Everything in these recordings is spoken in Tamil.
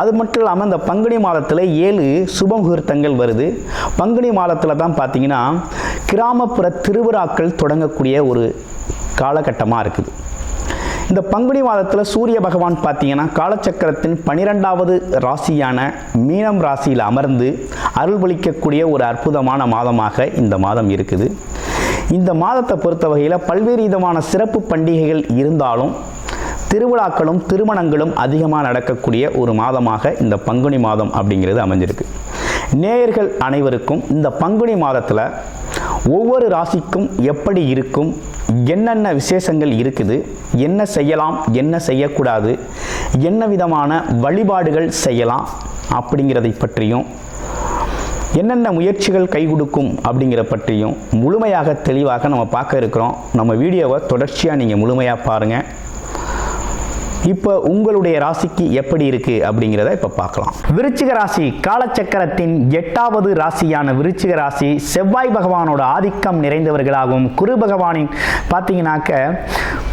அது மட்டும் இல்லாமல் இந்த பங்குனி மாதத்தில் ஏழு சுப முகூர்த்தங்கள் வருது. பங்குனி மாதத்தில் தான் பார்த்தீங்கன்னா கிராமப்புற திருவிழாக்கள் தொடங்கக்கூடிய ஒரு காலகட்டமாக இருக்குது. இந்த பங்குனி மாதத்தில் சூரிய பகவான் பார்த்தீங்கன்னா காலச்சக்கரத்தின் பனிரெண்டாவது ராசியான மீனம் ராசியில் அமர்ந்து அருள்வளிக்கக்கூடிய ஒரு அற்புதமான மாதமாக இந்த மாதம் இருக்குது. இந்த மாதத்தை பொறுத்த வகையில் பல்வேறு விதமான சிறப்பு பண்டிகைகள் இருந்தாலும் திருவிழாக்களும் திருமணங்களும் அதிகமாக நடக்கக்கூடிய ஒரு மாதமாக இந்த பங்குனி மாதம் அப்படிங்கிறது அமைஞ்சிருக்கு. நேயர்கள் அனைவருக்கும் இந்த பங்குனி மாதத்தில் ஒவ்வொரு ராசிக்கும் எப்படி இருக்கும் என்னென்ன விசேஷங்கள் இருக்குது என்ன செய்யலாம் என்ன செய்யக்கூடாது என்ன விதமான வழிபாடுகள் செய்யலாம் அப்படிங்கிறதை பற்றியும் என்னென்ன முயற்சிகள் கை கொடுக்கும் அப்படிங்கிற பற்றியும் முழுமையாக தெளிவாக நம்ம பார்க்க இருக்கிறோம். நம்ம வீடியோவை தொடர்ச்சியாக நீங்கள் முழுமையாக பாருங்கள் இப்போ உங்களுடைய ராசிக்கு எப்படி இருக்கு அப்படிங்கிறத இப்போ பார்க்கலாம். விருச்சிக ராசி காலச்சக்கரத்தின் எட்டாவது ராசியான விருச்சிக ராசி செவ்வாய் பகவானோட ஆதிக்கம் நிறைந்தவர்களாகவும் குரு பகவானின் பார்த்தீங்கன்னாக்க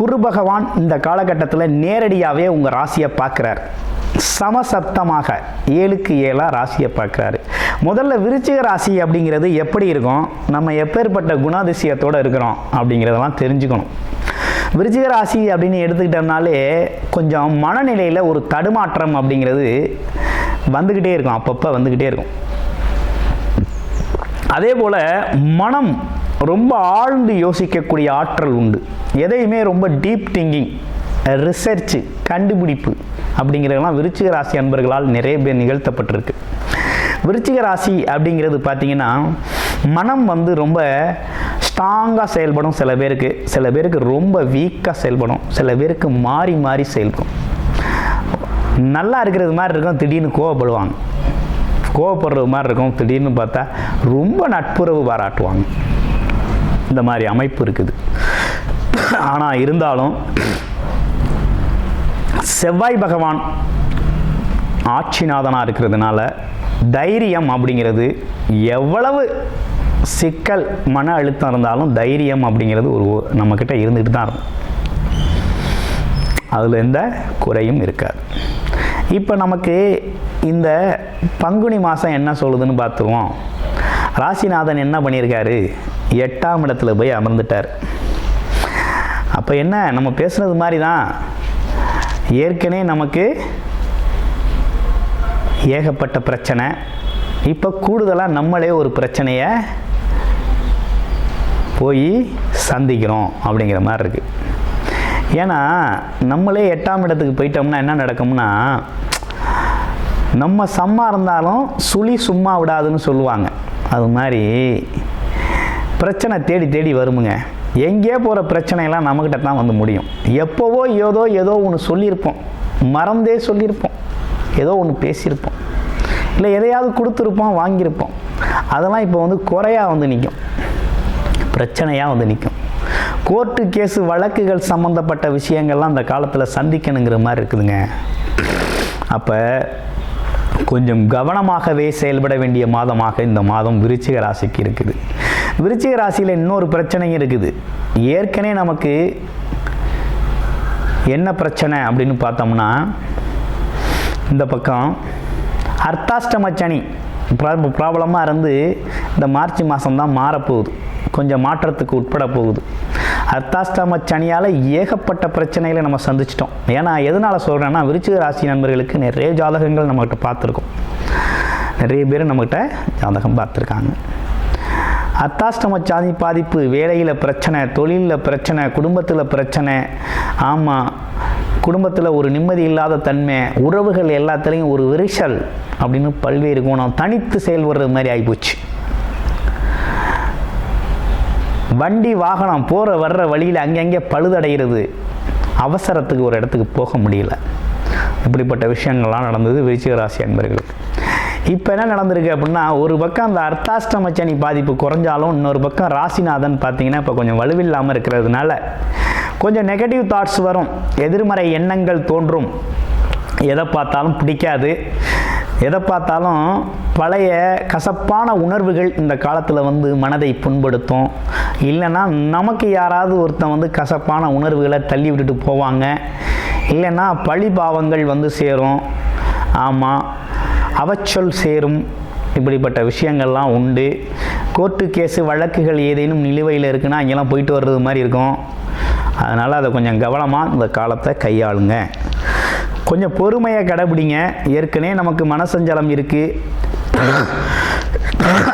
குரு பகவான் இந்த காலகட்டத்தில் நேரடியாகவே உங்கள் ராசியை பார்க்குறார் சமசப்தமாக ஏழுக்கு ஏழாக ராசியை பார்க்குறாரு முதல்ல விருச்சிக ராசி அப்படிங்கிறது எப்படி இருக்கும்? நம்ம எப்பேற்பட்ட குணாதிசயத்தோடு இருக்கிறோம் அப்படிங்கிறதெல்லாம் தெரிஞ்சுக்கணும். விருச்சிக ராசி அப்படின்னு எடுத்துக்கிட்டோம்னாலே கொஞ்சம் மனநிலையில் ஒரு தடுமாற்றம் அப்படிங்கிறது வந்துக்கிட்டே இருக்கும். அப்பப்போ வந்துக்கிட்டே இருக்கும். அதே போல் மனம் ரொம்ப ஆழ்ந்து யோசிக்கக்கூடிய ஆற்றல் உண்டு. எதையுமே ரொம்ப டீப் திங்கிங் ரிசர்ச் கண்டுபிடிப்பு அப்படிங்கிறதெல்லாம் விருச்சிக ராசி அன்பர்களால் நிறைய பேர் நிகழ்த்தப்பட்டிருக்கு. விருச்சிக ராசி அப்படிங்கிறது பார்த்தீங்கன்னா மனம் வந்து ரொம்ப ஸ்ட்ராங்காக செயல்படும் சில பேருக்கு சில பேருக்கு ரொம்ப வீக்காக செயல்படும் சில பேருக்கு மாறி மாறி செயல்படும். நல்லா இருக்கிறது மாதிரி இருக்கும் திடீர்னு கோவப்படுவாங்க. கோவப்படுறது மாதிரி இருக்கும் திடீர்னு பார்த்தா ரொம்ப நட்புறவு பாராட்டுவாங்க. இந்த மாதிரி அமைப்பு இருக்குது. ஆனால் இருந்தாலும் செவ்வாய் பகவான் ஆட்சிநாதனாக இருக்கிறதுனால தைரியம் அப்படிங்கிறது எவ்வளவு சிக்கல் மன அழுத்தம் இருந்தாலும் தைரியம் அப்படிங்கிறது ஒரு நம்மக்கிட்ட இருந்துட்டு தான் இருக்கும். அதில் எந்த குறையும் இருக்காது. இப்போ நமக்கு இந்த பங்குனி மாதம் என்ன சொல்லுதுன்னு பார்த்துருவோம். ராசிநாதன் என்ன பண்ணியிருக்காரு? எட்டாம் இடத்துல போய் அமர்ந்துட்டார். அப்போ என்ன? நம்ம பேசுனது மாதிரி தான் ஏற்கனவே நமக்கு ஏகப்பட்ட பிரச்சனை. இப்போ கூடுதலாக நம்மளே ஒரு பிரச்சனையை போய் சந்திக்கிறோம் அப்படிங்கிற மாதிரி இருக்குது ஏன்னா நம்மளே எட்டாம் இடத்துக்கு போயிட்டோம்னா என்ன நடக்கும்னா நம்ம சம்மா இருந்தாலும் சுழி சும்மா விடாதுன்னு சொல்லுவாங்க. அது மாதிரி பிரச்சனை தேடி தேடி வருமுங்க. எங்கேயோ போகிற பிரச்சனையெல்லாம் நம்மக்கிட்ட தான் வந்து முடியும். எப்போவோ ஏதோ ஏதோ ஒன்று சொல்லியிருப்போம். மறந்தே சொல்லியிருப்போம். ஏதோ ஒன்று பேசியிருப்போம். இல்லை எதையாவது கொடுத்துருப்போம் வாங்கியிருப்போம். அதெல்லாம் இப்போ வந்து குறையாக வந்து நிற்கும் பிரச்சனையாக வந்து நிற்கும் கோர்ட்டு கேஸு வழக்குகள் சம்மந்தப்பட்ட விஷயங்கள்லாம் அந்த காலத்தில் சந்திக்கணுங்கிற மாதிரி இருக்குதுங்க. அப்போ கொஞ்சம் கவனமாகவே செயல்பட வேண்டிய மாதமாக இந்த மாதம் விருச்சிக ராசிக்கு இருக்குது. விருச்சிக ராசியில் இன்னொரு பிரச்சனையும் இருக்குது. ஏற்கனவே நமக்கு என்ன பிரச்சனை அப்படின்னு பார்த்தோம்னா இந்த பக்கம் அர்த்தாஷ்டம சனி ப்ராப்ளமாக இருந்து இந்த மார்ச் மாதம் தான் மாறப்போகுது. கொஞ்சம் மாற்றத்துக்கு உட்பட போகுது. அர்த்தாஷ்டம சனியால் ஏகப்பட்ட பிரச்சனைகளை நம்ம சந்திச்சிட்டோம். ஏன்னா எதனால் சொல்கிறேன்னா விருச்சிக ராசி நண்பர்களுக்கு நிறைய ஜாதகங்கள் நம்மகிட்ட பார்த்துருக்கோம். நிறைய பேர் நம்மகிட்ட ஜாதகம் பார்த்துருக்காங்க. அர்த்தாஷ்டம சாதி பாதிப்பு வேலையில் பிரச்சனை தொழிலில் பிரச்சனை குடும்பத்தில் பிரச்சனை ஆமாம் குடும்பத்தில் ஒரு நிம்மதி இல்லாத தன்மை உறவுகள் எல்லாத்துலேயும் ஒரு விரிசல் அப்படின்னு பல்வேறு குணம் தனித்து செயல்படுறது மாதிரி ஆகிப்போச்சு வண்டி வாகனம் போகிற வர்ற வழியில் அங்கங்கே பழுதடைகிறது. அவசரத்துக்கு ஒரு இடத்துக்கு போக முடியல. இப்படிப்பட்ட விஷயங்கள்லாம் நடந்தது விருச்சிக ராசி அன்பர்களுக்கு. இப்போ என்ன நடந்திருக்கு அப்படின்னா ஒரு பக்கம் அந்த அர்த்தாஷ்டம சனி பாதிப்பு குறைஞ்சாலும் இன்னொரு பக்கம் ராசிநாதன் பார்த்தீங்கன்னா இப்போ கொஞ்சம் வலுவில்லாமல் இருக்கிறதுனால கொஞ்சம் நெகட்டிவ் தாட்ஸ் வரும். எதிர்மறை எண்ணங்கள் தோன்றும். எதை பார்த்தாலும் பிடிக்காது. எதை பார்த்தாலும் பழைய கசப்பான உணர்வுகள் இந்த காலத்தில் வந்து மனதை புண்படுத்தும். இல்லைன்னா நமக்கு யாராவது ஒருத்தன் வந்து கசப்பான உணர்வுகளை தள்ளி விட்டுட்டு போவாங்க. இல்லைன்னா பழி பாவங்கள் வந்து சேரும். ஆமாம் அவச்சொல் சேரும். இப்படிப்பட்ட விஷயங்கள்லாம் உண்டு. கோர்ட்டு கேஸு வழக்குகள் ஏதேனும் நிலுவையில் இருக்குன்னா அங்கெல்லாம் போயிட்டு வர்றது மாதிரி இருக்கும். அதனால் அதை கொஞ்சம் கவனமாக இந்த காலத்தை கையாளுங்க. கொஞ்சம் பொறுமையை கடைபிடிங்க. ஏற்கனவே நமக்கு மனசஞ்சலம் இருக்குது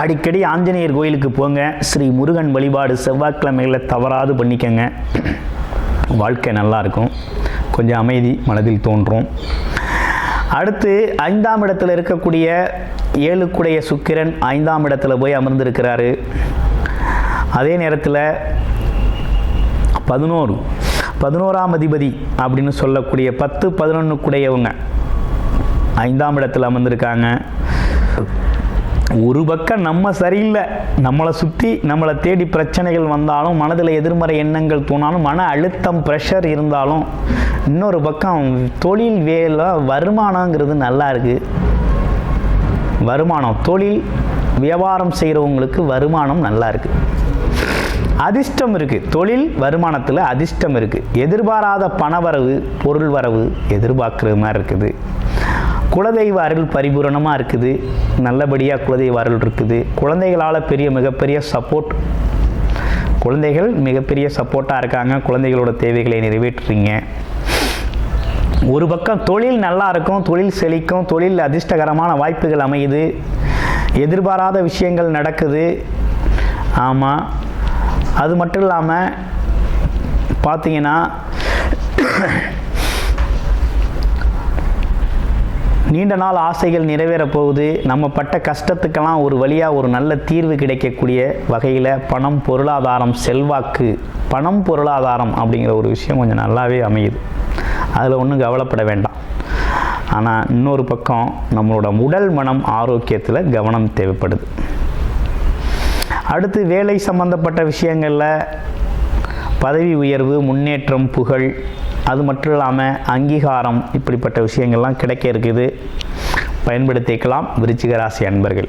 அடிக்கடி ஆஞ்சநேயர் கோயிலுக்கு போங்க. ஸ்ரீ முருகன் வழிபாடு செவ்வாய்க்கிழமைகளில் தவறாது பண்ணிக்கங்க. வாழ்க்கை நல்லாயிருக்கும் கொஞ்சம் அமைதி மனதில் தோன்றும். அடுத்து ஐந்தாம் இடத்துல இருக்கக்கூடிய ஏழுக்குடைய சுக்கிரன் ஐந்தாம் இடத்துல போய் அமர்ந்திருக்கிறாரு. அதே நேரத்தில் பதினோரு. பதினோராம் அதிபதி அப்படின்னு சொல்லக்கூடிய பத்து பதினொன்றுக்குடையவங்க ஐந்தாம் இடத்துல அமர்ந்திருக்காங்க. ஒரு பக்கம் நம்ம சரியில்லை நம்மளை சுற்றி நம்மளை தேடி பிரச்சனைகள் வந்தாலும் மனதில் எதிர்மறை எண்ணங்கள் தோணாலும் மன அழுத்தம் ப்ரெஷர் இருந்தாலும் இன்னொரு பக்கம் தொழில் வேலை வருமானங்கிறது நல்லா இருக்குது வருமானம் தொழில் வியாபாரம் செய்கிறவங்களுக்கு வருமானம் நல்லா இருக்குது அதிர்ஷ்டம் இருக்குது தொழில் வருமானத்தில் அதிர்ஷ்டம் இருக்குது எதிர்பாராத பணவரவு பொருள் வரவு எதிர்பார்க்குற மாதிரி இருக்குது. குலதெய்வ அருள் பரிபூரணமாக இருக்குது. நல்லபடியாக குலதெய்வ அருள் இருக்குது. குழந்தைகளால் பெரிய மிகப்பெரிய சப்போர்ட் குழந்தைகள் மிகப்பெரிய சப்போர்ட்டாக இருக்காங்க. குழந்தைகளோட தேவைகளை நிறைவேற்றுறீங்க. ஒரு பக்கம் தொழில் நல்லா இருக்கும். தொழில் செழிக்கும். தொழில் அதிர்ஷ்டகரமான வாய்ப்புகள் அமையுது. எதிர்பாராத விஷயங்கள் நடக்குது. ஆமாம் அது மட்டும் இல்லாமல் பார்த்தீங்கன்னா நீண்ட நாள் ஆசைகள் நிறைவேற போகுது. நம்ம பட்ட கஷ்டத்துக்கெல்லாம் ஒரு வழியாக ஒரு நல்ல தீர்வு கிடைக்கக்கூடிய வகையில் பணம் பொருளாதாரம் செல்வாக்கு. பணம் பொருளாதாரம் அப்படிங்கிற ஒரு விஷயம் கொஞ்சம் நல்லாவே அமையுது. அதில் ஒன்றும் கவலைப்பட வேண்டாம். ஆனால் இன்னொரு பக்கம் நம்மளோட உடல் மனம் ஆரோக்கியத்தில் கவனம் தேவைப்படுது. அடுத்து வேலை சம்பந்தப்பட்ட விஷயங்களில் பதவி உயர்வு முன்னேற்றம் புகழ் அது மட்டும் இல்லாமல் அங்கீகாரம் இப்படிப்பட்ட விஷயங்கள்லாம் கிடைக்க இருக்குது. பயன்படுத்திக்கலாம் விருச்சிக ராசி அன்பர்கள்.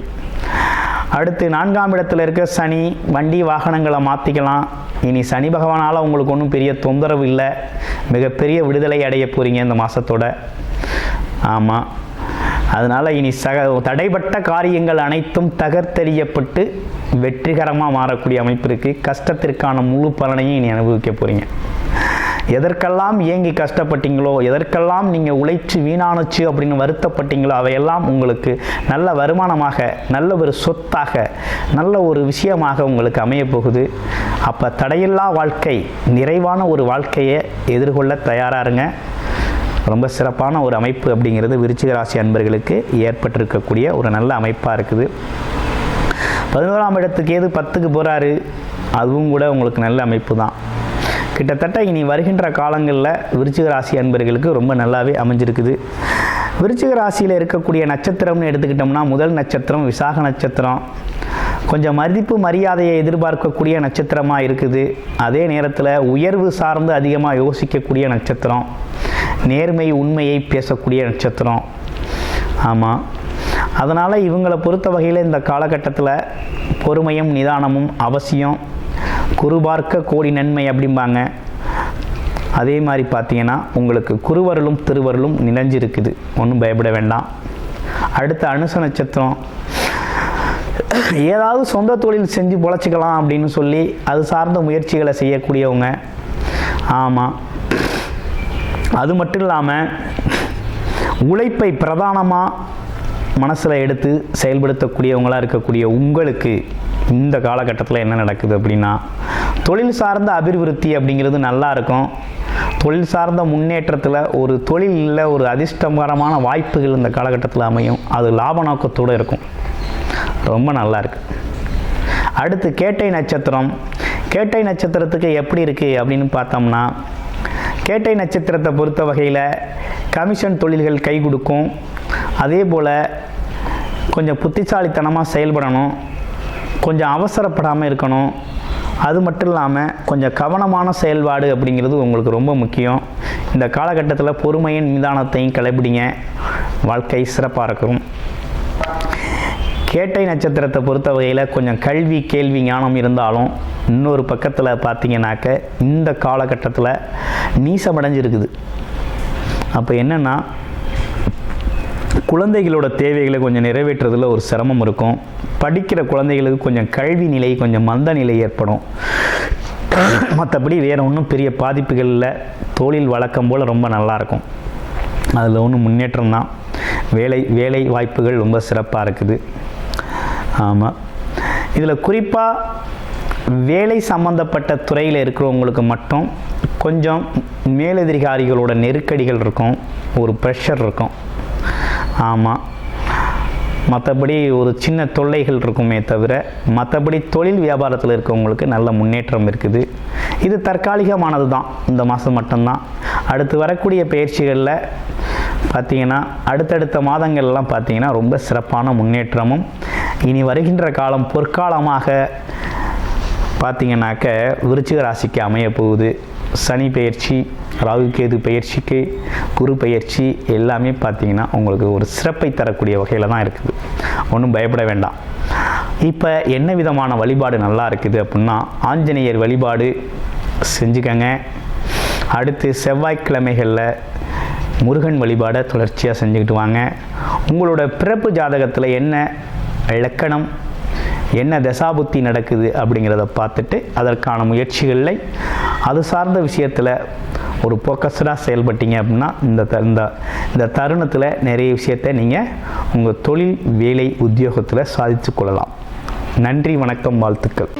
அடுத்து நான்காம் இடத்துல இருக்க சனி வண்டி வாகனங்களை மாற்றிக்கலாம் இனி சனி பகவானால் உங்களுக்கு ஒன்றும் பெரிய தொந்தரவு இல்லை. மிகப்பெரிய விடுதலை அடைய போகிறீங்க இந்த மாதத்தோட ஆமாம் அதனால் இனி சக தடைப்பட்ட காரியங்கள் அனைத்தும் தகர்த்தெறியப்பட்டு வெற்றிகரமாக மாறக்கூடிய அமைப்பு இருக்குது கஷ்டத்திற்கான முழு பலனையும் இனி அனுபவிக்க போகிறீங்க எதற்கெல்லாம் ஏங்கி கஷ்டப்பட்டீங்களோ எதற்கெல்லாம் நீங்கள் உழைச்சி வீணானுச்சு அப்படின்னு வருத்தப்பட்டீங்களோ அவையெல்லாம் உங்களுக்கு நல்ல வருமானமாக நல்ல ஒரு சொத்தாக நல்ல ஒரு விஷயமாக உங்களுக்கு அமைய போகுது. அப்போ தடையில்லா வாழ்க்கை நிறைவான ஒரு வாழ்க்கையை எதிர்கொள்ள தயாராக இருங்க. ரொம்ப சிறப்பான ஒரு அமைப்பு அப்படிங்கிறது விருச்சிக ராசி அன்பர்களுக்கு ஏற்பட்டிருக்கக்கூடிய ஒரு நல்ல அமைப்பாக இருக்குது. பதினோராம் இடத்துக்கு ஏது பத்துக்கு போகிறாரு அதுவும் கூட உங்களுக்கு நல்ல அமைப்பு தான். கிட்டத்தட்ட இனி வருகின்ற காலங்களில் விருச்சிக ராசி அன்பர்களுக்கு ரொம்ப நல்லாவே அமைஞ்சிருக்குது. விருச்சிக ராசியில் இருக்கக்கூடிய நட்சத்திரம்னு எடுத்துக்கிட்டோம்னா முதல் நட்சத்திரம் விசாக நட்சத்திரம். கொஞ்சம் மதிப்பு மரியாதையை எதிர்பார்க்கக்கூடிய நட்சத்திரமாக இருக்குது. அதே நேரத்தில் உயர்வு சார்ந்து அதிகமாக யோசிக்கக்கூடிய நட்சத்திரம். நேர்மை உண்மையை பேசக்கூடிய நட்சத்திரம். ஆமாம் அதனால் இவங்களை பொறுத்த வகையில் இந்த காலகட்டத்தில் பொறுமையும் நிதானமும் அவசியம். குருபார்க்க கோடி நன்மை அப்படிம்பாங்க. அதே மாதிரி பார்த்தீங்கன்னா உங்களுக்கு குருவருளும் திருவருளும் நினைஞ்சிருக்குது ஒன்றும் பயப்பட வேண்டாம். அடுத்த அனுச நட்சத்திரம். ஏதாவது சொந்த தொழில் செஞ்சு பொழைச்சிக்கலாம் அப்படின்னு சொல்லி அது சார்ந்த முயற்சிகளை செய்யக்கூடியவங்க. ஆமாம் அது மட்டும் இல்லாமல் உழைப்பை பிரதானமாக மனசில் எடுத்து செயல்படுத்தக்கூடியவங்களாக இருக்கக்கூடிய உங்களுக்கு இந்த காலகட்டத்தில் என்ன நடக்குது அப்படின்னா தொழில் சார்ந்த அபிவிருத்தி அப்படிங்கிறது நல்லா இருக்கும். தொழில் சார்ந்த முன்னேற்றத்தில் ஒரு தொழிலில் ஒரு அதிர்ஷ்டகரமான வாய்ப்புகள் இந்த காலகட்டத்தில் அமையும். அது லாப நோக்கத்தோடு இருக்கும். ரொம்ப நல்லா இருக்கு. அடுத்து கேட்டை நட்சத்திரம். கேட்டை நட்சத்திரத்துக்கு எப்படி இருக்குது அப்படின்னு பார்த்தோம்னா கேட்டை நட்சத்திரத்தை பொறுத்த வகையில் கமிஷன் தொழில்கள் கை கொடுக்கும். அதே போல் கொஞ்சம் புத்திசாலித்தனமாக செயல்படணும் கொஞ்சம் அவசரப்படாமல் இருக்கணும். அது மட்டும் இல்லாமல் கொஞ்சம் கவனமான செயல்பாடு அப்படிங்கிறது உங்களுக்கு ரொம்ப முக்கியம். இந்த காலகட்டத்தில் பொறுமையின் நிதானத்தையும் கடைபிடிங்க. வாழ்க்கை சிறப்பாக இருக்கும். கேட்டை நட்சத்திரத்தை பொறுத்த வகையில் கொஞ்சம் கல்வி கேள்வி ஞானம் இருந்தாலும் இன்னொரு பக்கத்தில் பார்த்தீங்கன்னாக்க இந்த காலகட்டத்தில் நீசமடைஞ்சிருக்குது. அப்போ என்னென்னா குழந்தைகளோட தேவைகளை கொஞ்சம் நிறைவேற்றுறதுல ஒரு சிரமம் இருக்கும். படிக்கிற குழந்தைகளுக்கு கொஞ்சம் கல்வி நிலை கொஞ்சம் மந்த நிலை ஏற்படும். மற்றபடி வேறு ஒன்றும் பெரிய பாதிப்புகள் இல்லை. தொழில் வழக்கம் போல் ரொம்ப நல்லாயிருக்கும் அதில் ஒன்றும் முன்னேற்றம் தான். வேலை வேலை வாய்ப்புகள் ரொம்ப சிறப்பாக இருக்குது. ஆமாம் இதில் குறிப்பாக வேலை சம்மந்தப்பட்ட துறையில் இருக்கிறவங்களுக்கு மட்டும் கொஞ்சம் மேலதிகாரிகளோட நெருக்கடிகள் இருக்கும். ஒரு ப்ரெஷர் இருக்கும். ஆமாம் மற்றபடி ஒரு சின்ன தொல்லைகள் இருக்குமே தவிர மற்றபடி தொழில் வியாபாரத்தில் இருக்கவங்களுக்கு நல்ல முன்னேற்றம் இருக்குது. இது தற்காலிகமானது தான். இந்த மாதம் மட்டும்தான். அடுத்து வரக்கூடிய பயிற்சிகளில் பார்த்தீங்கன்னா அடுத்தடுத்த மாதங்கள்லாம் பார்த்தீங்கன்னா ரொம்ப சிறப்பான முன்னேற்றமும் இனி வருகின்ற காலம் பொற்காலமாக பார்த்தீங்கன்னாக்க விருச்சிக ராசிக்கு அமைய போகுது சனி பயிற்சி ராகு கேது பயிற்சிக்கு குரு பயிற்சி எல்லாமே பார்த்தீங்கன்னா உங்களுக்கு ஒரு சிறப்பை தரக்கூடிய வகையில் தான் இருக்குது. ஒன்றும் பயப்பட வேண்டாம். இப்போ என்ன விதமான வழிபாடு நல்லா இருக்குது அப்படின்னா ஆஞ்சநேயர் வழிபாடு செஞ்சுக்கங்க. அடுத்து செவ்வாய்க்கிழமைகளில் முருகன் வழிபாடை தொடர்ச்சியாக செஞ்சுக்கிட்டு வாங்க. உங்களோட பிறப்பு ஜாதகத்தில் என்ன இலக்கணம் என்ன தசாபுத்தி நடக்குது அப்படிங்கிறத பார்த்துட்டு அதற்கான முயற்சிகளில் அது சார்ந்த விஷயத்தில் ஒரு ஃபோக்கஸ்டாக செயல்பட்டீங்க அப்படின்னா இந்த த இந்த இந்த தருணத்தில் நிறைய விஷயத்தை நீங்கள் உங்கள் தொழில் வேலை உத்தியோகத்தில் சாதித்து கொள்ளலாம். நன்றி வணக்கம் வாழ்த்துக்கள்.